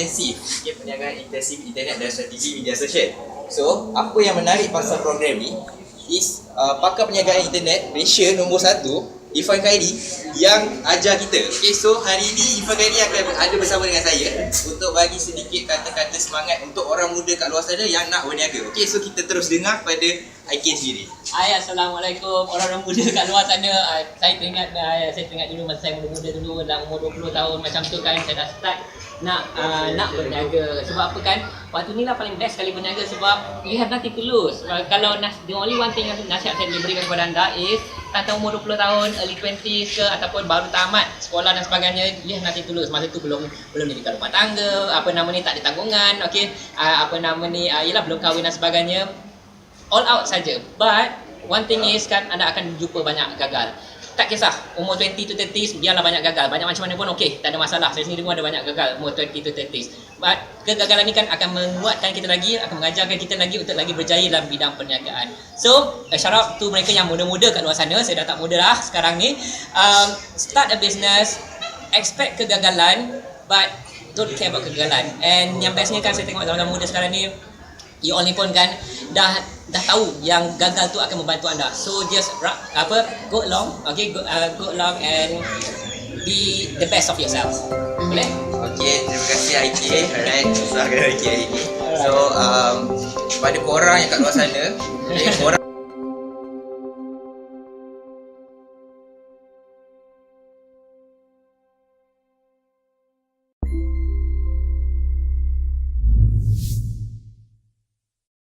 intensif okay, perniagaan intensif internet dan strategi media sosial so apa yang menarik pasal program ni is uh, pakar perniagaan internet Malaysia nombor satu Irfan Khairi yang ajar kita. Okay, so hari ini Irfan Khairi akan ada bersama dengan saya untuk bagi sedikit kata-kata semangat untuk orang muda kat luar sana yang nak berniaga. Okay, so kita terus dengar pada Aikin sendiri. Hai Assalamualaikum. Orang-orang muda kat luar sana. Uh, Saya teringat uh, saya teringat dulu masa saya muda-muda dulu dalam umur 20 tahun macam tu kan Saya dah start nak uh, nak berniaga. Sebab apa kan? Waktu ni lah paling best sekali berniaga sebab you have nothing to lose. Uh, Kalau nas, the only one thing yang nasihat saya boleh berikan kepada anda is Tentang umur 20 tahun, early 20s ke ataupun baru tamat sekolah dan sebagainya You have nothing to lose. Masa tu belum belum dirikan rumah tangga Apa nama ni tak ada tanggungan okay? uh, Apa nama ni uh, yelah belum kahwin dan sebagainya all out saja. But one thing is kan anda akan jumpa banyak gagal. Tak kisah umur 20 to 30s biarlah banyak gagal. Banyak macam mana pun okey, tak ada masalah. Saya sendiri pun ada banyak gagal umur 20 to 30s. But kegagalan ni kan akan menguatkan kita lagi, akan mengajarkan kita lagi untuk lagi berjaya dalam bidang perniagaan. So, shout out to mereka yang muda-muda kat luar sana. Saya dah tak muda lah sekarang ni. Um, start a business, expect kegagalan but don't care about kegagalan. And yang bestnya kan saya tengok zaman-zaman muda sekarang ni you all ni pun kan dah dah tahu yang gagal tu akan membantu anda. So just apa go along, okay go, uh, go along and be the best of yourself. Boleh? Okay, terima kasih IK. Alright, IK hari ini. So, um, kepada korang yang kat luar sana, okay, korang